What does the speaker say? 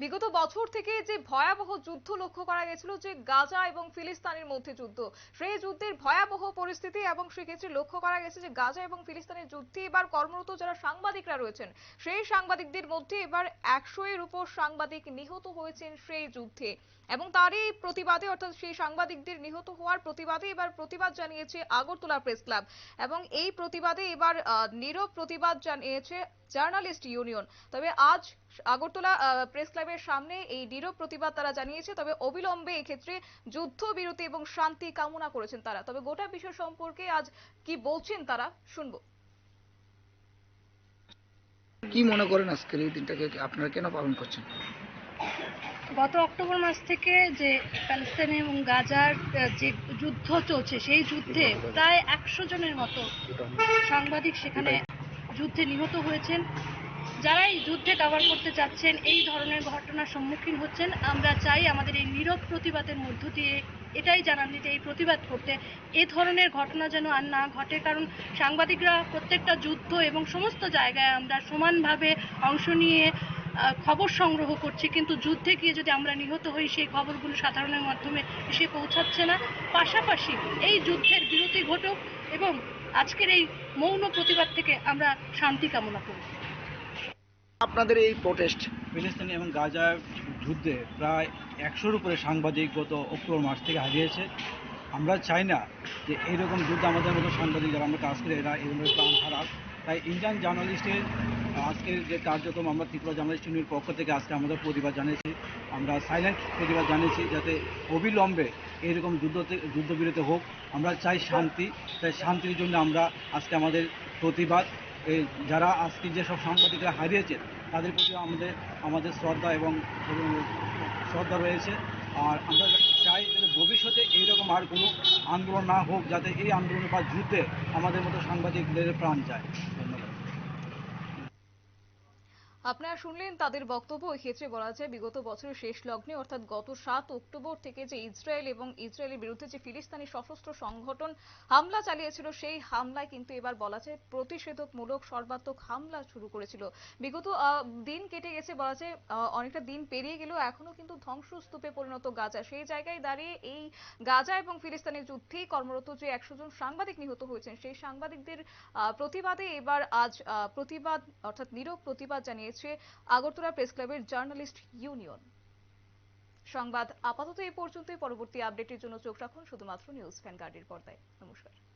বিগত বছর থেকে যে ভয়াবহ যুদ্ধ লক্ষ্য করা গেছিল যে গাজা এবং ফিলিস্তিনের মধ্যে যুদ্ধ, সেই যুদ্ধের ভয়াবহ পরিস্থিতি এবং সেক্ষেত্রে লক্ষ্য করা গেছে যে গাজা এবং ফিলিস্তিনের যুদ্ধে এবার কর্মরত যারা সাংবাদিকরা রয়েছেন, সেই সাংবাদিকদের মধ্যে এবার একশো এর উপর সাংবাদিক নিহত হয়েছেন সেই যুদ্ধে। এবং তারই প্রতিবাদে, অর্থাৎ সেই সাংবাদিকদের নিহত হওয়ার প্রতিবাদে এবার প্রতিবাদ জানিয়েছে আগরতলা প্রেস ক্লাব। এবং এই প্রতিবাদে এবার নীরব প্রতিবাদ জানিয়েছে জার্নালিস্ট ইউনিয়ন। তবে আজ আগরতলা প্রেস ক্লাবের সামনে এই দৃঢ় প্রতিবাদ তারা জানিয়েছে তবে অবিলম্বে এক্ষেত্রে যুদ্ধবিরতি এবং শান্তি কামনা করেছেন তারা। তবে গোটা বিষয় সম্পর্কে আজ কি বলছেন তারা শুনব। কি মনে করেন আজকের এই দিনটাকে? আপনারা কেন পালন করছেন? গত অক্টোবর মাস থেকে যে প্যালেস্তাইন এবং গাজার যে যুদ্ধ চলছে সেই যুদ্ধে প্রায় একশো জনের মতো সাংবাদিক সেখানে যুদ্ধে নিহত হয়েছেন। যারা এই যুদ্ধে কভার করতে যাচ্ছেন এই ধরনের ঘটনার সম্মুখীন হচ্ছেন, আমরা চাই আমাদের এই নীরব প্রতিবাদের মধ্য দিয়ে এটাই জানান দিতে, এই প্রতিবাদ করতে। এ ধরনের ঘটনা যেন আর না ঘটে, কারণ সাংবাদিকরা প্রত্যেকটা যুদ্ধ এবং সমস্ত জায়গায় আমরা সমানভাবে অংশ নিয়ে খবর সংগ্রহ করছি, কিন্তু যুদ্ধে গিয়ে যদি আমরা নিহত হই, সেই খবরগুলো সাধারণের মাধ্যমে এসে পৌঁছাচ্ছে না। পাশাপাশি এই যুদ্ধের বিরতি ঘটুক এবং আজকের এই মৌন প্রতিবাদ থেকে আমরা শান্তি কামনা করি। আপনাদের এই প্রোটেস্ট ফিলিস্তিন এবং গাজার যুদ্ধে প্রায় একশোর উপরে সাংবাদিক গত অক্টোবর মাস থেকে হারিয়েছে। আমরা চাই না যে এইরকম যুদ্ধ আমাদের মতো সাংবাদিক যারা আমরা কাজ করি, এরা এরকম প্রাণ হারাক। তাই ইন্ডিয়ান জার্নালিস্টের আজকের যে কার্যক্রম, আমরা ত্রিপুরা জার্নালিস্ট ইউনিয়নের পক্ষ থেকে আজকে আমাদের প্রতিবাদ জানিয়েছি। আমরা সাইলেন্ট প্রতিবাদ জানিয়েছি যাতে অবিলম্বে এইরকম যুদ্ধ যুদ্ধবিরতি হোক। আমরা চাই শান্তি। তাই শান্তির জন্য আমরা আজকে আমাদের প্রতিবাদ। এই যারা আজকে যেসব সাংবাদিকরা হারিয়েছে তাদের প্রতিও আমাদের আমাদের শ্রদ্ধা এবং শ্রদ্ধা রয়েছে। আর আমরা চাই যে ভবিষ্যতে এইরকম আর কোনো আন্দোলন না হোক, যাতে এই আন্দোলন বা যুদ্ধে আমাদের মতো সাংবাদিকদের প্রাণ যায়। আপনারা শুনলেন তাদের বক্তব্য। ক্ষেত্রে বলা যায়, বিগত বছরের শেষ লগ্নে, অর্থাৎ গত সাত অক্টোবর থেকে যে ইসরায়েল এবং ইসরায়েলের বিরুদ্ধে যে ফিলিস্তিনি সশস্ত্র সংগঠন হামলা চালিয়েছিল, সেই হামলায় কিন্তু এবার বলা যায় প্রতিষেধকমূলক সর্বাত্মক হামলা শুরু করেছিল। বিগত দিন কেটে গেছে, বলা যায় অনেকটা দিন পেরিয়ে গেলেও এখনও কিন্তু ধ্বংসস্তূপে পরিণত গাজা। সেই জায়গায় দাঁড়িয়ে এই গাজা এবং ফিলিস্তিনের যুদ্ধেই কর্মরত যে একশো জন সাংবাদিক নিহত হয়েছেন, সেই সাংবাদিকদের প্রতিবাদে এবার আজ প্রতিবাদ, অর্থাৎ নীরব প্রতিবাদ জানিয়েছে আগরতলা প্রেস ক্লাবের জার্নালিস্ট ইউনিয়ন। সংবাদ আপাতত এ পর্যন্তই। পরবর্তী আপডেটের জন্য চোখ রাখুন শুধুমাত্র নিউজ ভ্যানগার্ডের পর্দায়। নমস্কার।